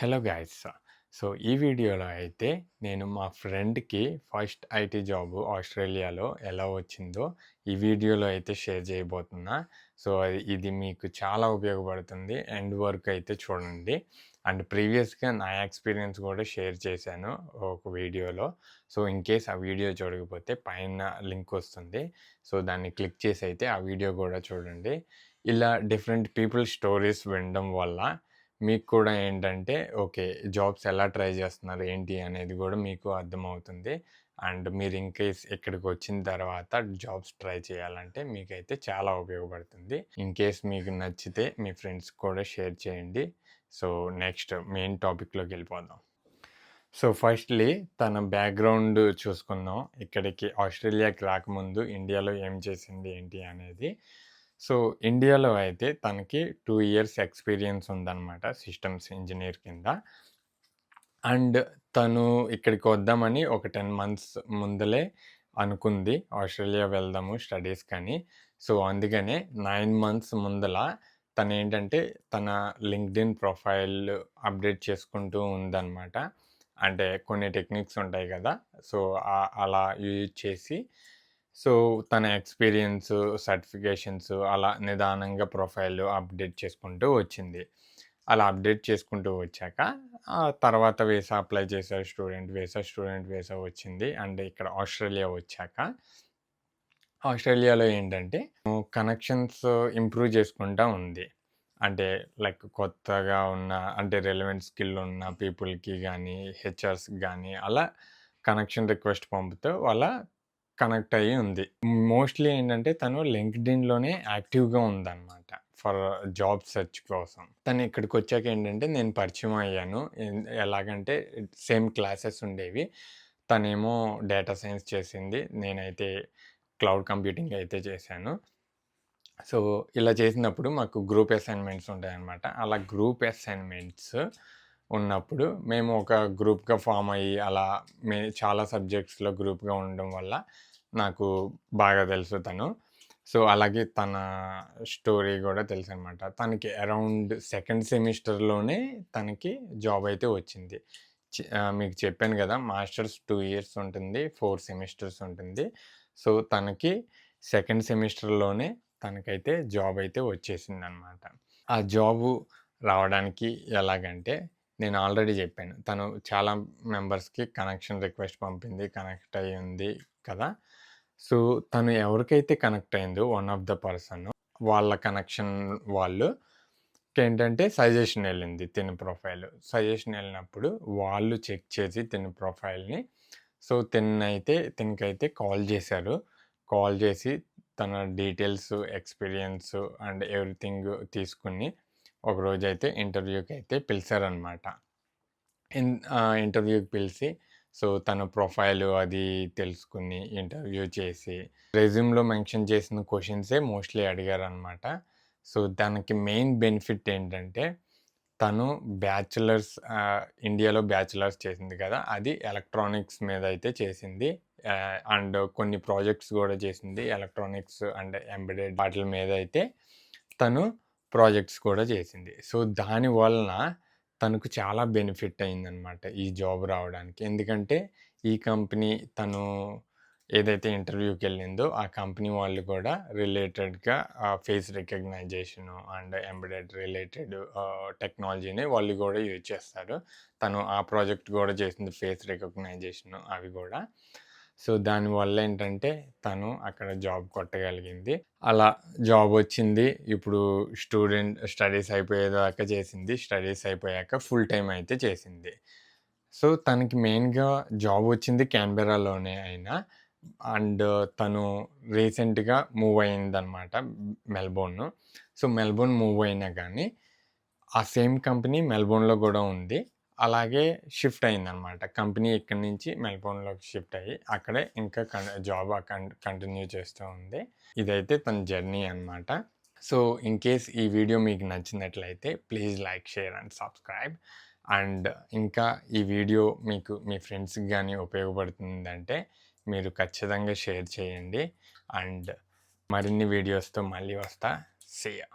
Hello guys. So ఈ వీడియోలో అయితే నేను మా ఫ్రెండ్కి ఫస్ట్ ఐటీ జాబ్ ఆస్ట్రేలియాలో ఎలా వచ్చిందో ఈ వీడియోలో అయితే షేర్ చేయబోతున్నా. సో అది ఇది మీకు చాలా ఉపయోగపడుతుంది ఎండ్ వర్క్ అయితే చూడండి. అండ్ ప్రీవియస్గా నా ఎక్స్పీరియన్స్ కూడా షేర్ చేశాను ఒక వీడియోలో. సో ఇన్ కేస్ ఆ వీడియో చూడకపోతే పైన లింక్ వస్తుంది. సో దాన్ని క్లిక్ చేసి అయితే ఆ వీడియో కూడా చూడండి. ఇలా డిఫరెంట్ పీపుల్ స్టోరీస్ వినడం వల్ల మీకు కూడా ఏంటంటే ఓకే. జాబ్స్ ఎలా ట్రై చేస్తున్నారు? ఏంటి? అనేది కూడా మీకు అర్థమవుతుంది. అండ్ మీరు ఇంకేస్ ఇక్కడికి వచ్చిన తర్వాత జాబ్స్ ట్రై చేయాలంటే మీకైతే చాలా ఉపయోగపడుతుంది. ఇన్ కేస్ మీకు నచ్చితే మీ ఫ్రెండ్స్ కూడా షేర్ చేయండి. సో నెక్స్ట్ మెయిన్ టాపిక్లోకి వెళ్ళిపోదాం. సో ఫస్ట్లీ తన బ్యాక్గ్రౌండ్ చూసుకుందాం. ఇక్కడికి ఆస్ట్రేలియాకి రాకముందు ఇండియాలో ఏం చేసింది? ఏంటి? అనేది సో ఇండియాలో అయితే తనకి టూ ఇయర్స్ ఎక్స్పీరియన్స్ ఉందన్నమాట సిస్టమ్స్ ఇంజనీర్ కింద. అండ్ తను ఇక్కడికి వద్దామని ఒక టెన్ మంత్స్ ముందలే అనుకుంది. ఆస్ట్రేలియా వెళ్దాము స్టడీస్ కానీ. సో అందుకనే నైన్ మంత్స్ ముందల తను ఏంటంటే తన లింక్డ్ఇన్ ప్రొఫైల్ అప్డేట్ చేసుకుంటూ ఉందన్నమాట. అంటే కొన్ని టెక్నిక్స్ ఉంటాయి కదా. సో అలా యూజ్ చేసి సో తన ఎక్స్పీరియన్స్ సర్టిఫికేషన్స్ అలా నిదానంగా ప్రొఫైల్ అప్డేట్ చేసుకుంటూ వచ్చింది. అలా అప్డేట్ చేసుకుంటూ వచ్చాక తర్వాత వీసా అప్లై చేశారు స్టూడెంట్ వీసా స్టూడెంట్ వీసా వచ్చింది. అండ్ ఇక్కడ ఆస్ట్రేలియా వచ్చాక ఆస్ట్రేలియాలో ఏంటంటే కనెక్షన్స్ ఇంప్రూవ్ చేసుకుంటా ఉంది. అంటే లైక్ కొత్తగా ఉన్న అంటే రెలవెంట్ స్కిల్ ఉన్న పీపుల్కి కానీ హెచ్ఆర్స్కి కానీ అలా కనెక్షన్ రిక్వెస్ట్ పంపుతూ వాళ్ళ కనెక్ట్ అయ్యి ఉంది. మోస్ట్లీ ఏంటంటే తను లింక్డ్ఇన్లోనే యాక్టివ్గా ఉందన్నమాట. ఫర్ జాబ్ సెర్చ్ కోసం. తను ఇక్కడికి వచ్చాక ఏంటంటే నేను పరిచయం అయ్యాను. ఎలాగంటే సేమ్ క్లాసెస్ ఉండేవి. తనేమో డేటా సైన్స్ చేసింది. నేనైతే క్లౌడ్ కంప్యూటింగ్ అయితే చేశాను. సో ఇలా చేసినప్పుడు మాకు గ్రూప్ అసైన్మెంట్స్ ఉంటాయన్నమాట. అలా గ్రూప్ అసైన్మెంట్స్ ఉన్నప్పుడు మేము ఒక గ్రూప్గా ఫామ్ అయ్యి అలా మే చాలా సబ్జెక్ట్స్లో గ్రూప్గా ఉండడం వల్ల నాకు బాగా తెలుసు తను. సో అలాగే తన స్టోరీ కూడా తెలుసు అనమాట తనకి అరౌండ్ సెకండ్ సెమిస్టర్లోనే తనకి జాబ్ అయితే వచ్చింది. మీకు చెప్పాను కదా మాస్టర్స్ టూ ఇయర్స్ ఉంటుంది ఫోర్ సెమిస్టర్స్ ఉంటుంది. సో తనకి సెకండ్ సెమిస్టర్లోనే తనకైతే జాబ్ అయితే వచ్చేసింది అనమాట ఆ జాబు రావడానికి ఎలాగంటే నేను ఆల్రెడీ చెప్పాను. తను చాలా మెంబర్స్కి కనెక్షన్ రిక్వెస్ట్ పంపింది కనెక్ట్ అయ్యి ఉంది కదా! సో తను ఎవరికైతే కనెక్ట్ అయిందో వన్ ఆఫ్ ద పర్సన్ వాళ్ళ కనెక్షన్ వాళ్ళు ఏంటంటే సజెషన్ వెళ్ళింది తిని ప్రొఫైల్. సజెషన్ వెళ్ళినప్పుడు వాళ్ళు చెక్ చేసి తిని ప్రొఫైల్ని సో తిన్నైతే తినకైతే కాల్ చేశారు. కాల్ చేసి తన డీటెయిల్స్ ఎక్స్పీరియన్స్ అండ్ ఎవ్రీథింగ్ తీసుకుని ఒకరోజు అయితే ఇంటర్వ్యూకి అయితే పిలిచారనమాట ఇంటర్వ్యూకి పిలిచి సో తన ప్రొఫైల్ అది తెలుసుకుని ఇంటర్వ్యూ చేసి రెజ్యూమ్లో మెన్షన్ చేసిన క్వశ్చన్సే మోస్ట్లీ అడిగారు అనమాట సో దానికి మెయిన్ బెనిఫిట్ ఏంటంటే తను బ్యాచులర్స్ ఇండియాలో బ్యాచులర్స్ చేసింది కదా అది ఎలక్ట్రానిక్స్ మీద అయితే చేసింది అండ్ కొన్ని ప్రాజెక్ట్స్ కూడా చేసింది ఎలక్ట్రానిక్స్ అండ్ ఎంబెడెడ్ వాటి మీద అయితే తను ప్రాజెక్ట్స్ కూడా చేసింది. సో దాని వలన తనకు చాలా బెనిఫిట్ అయిందనమాట ఈ జాబ్ రావడానికి. ఎందుకంటే ఈ కంపెనీ తను ఏదైతే ఇంటర్వ్యూకి వెళ్ళిందో ఆ కంపెనీ వాళ్ళు కూడా రిలేటెడ్గా face recognition and embedded related టెక్నాలజీని వాళ్ళు కూడా యూజ్ చేస్తారు. తను ఆ ప్రాజెక్ట్ కూడా చేసింది ఫేస్ రికగ్నైజేషన్ అవి కూడా. సో దానివల్ల ఏంటంటే తను అక్కడ జాబ్ కొట్టగలిగింది. అలా జాబ్ వచ్చింది. ఇప్పుడు స్టూడెంట్ స్టడీస్ అయిపోయేదాకా చేసింది. స్టడీస్ అయిపోయాక ఫుల్ టైం అయితే చేసింది. సో తనకి మెయిన్గా జాబ్ వచ్చింది క్యాన్బెరాలోనే అయినా. అండ్ తను రీసెంట్గా మూవ్ అయిందనమాట మెల్బోర్న్ సో మెల్బోర్న్ మూవ్ అయినా కానీ ఆ సేమ్ కంపెనీ మెల్బోర్న్లో కూడా ఉంది. అలాగే షిఫ్ట్ అయిందనమాట. కంపెనీ ఇక్కడి నుంచి మెల్బోర్న్లోకి షిఫ్ట్ అయ్యి అక్కడే ఇంకా జాబ్ కంటిన్యూ చేస్తూ ఉంది. ఇదైతే తన జర్నీ అనమాట సో ఇన్ కేస్ ఈ వీడియో మీకు నచ్చినట్లయితే please like share and subscribe. And ఇంకా ఈ వీడియో మీకు మీ ఫ్రెండ్స్కి కానీ ఉపయోగపడుతుందంటే మీరు ఖచ్చితంగా షేర్ చేయండి. అండ్ మరిన్ని వీడియోస్తో మళ్ళీ వస్తా. సేయా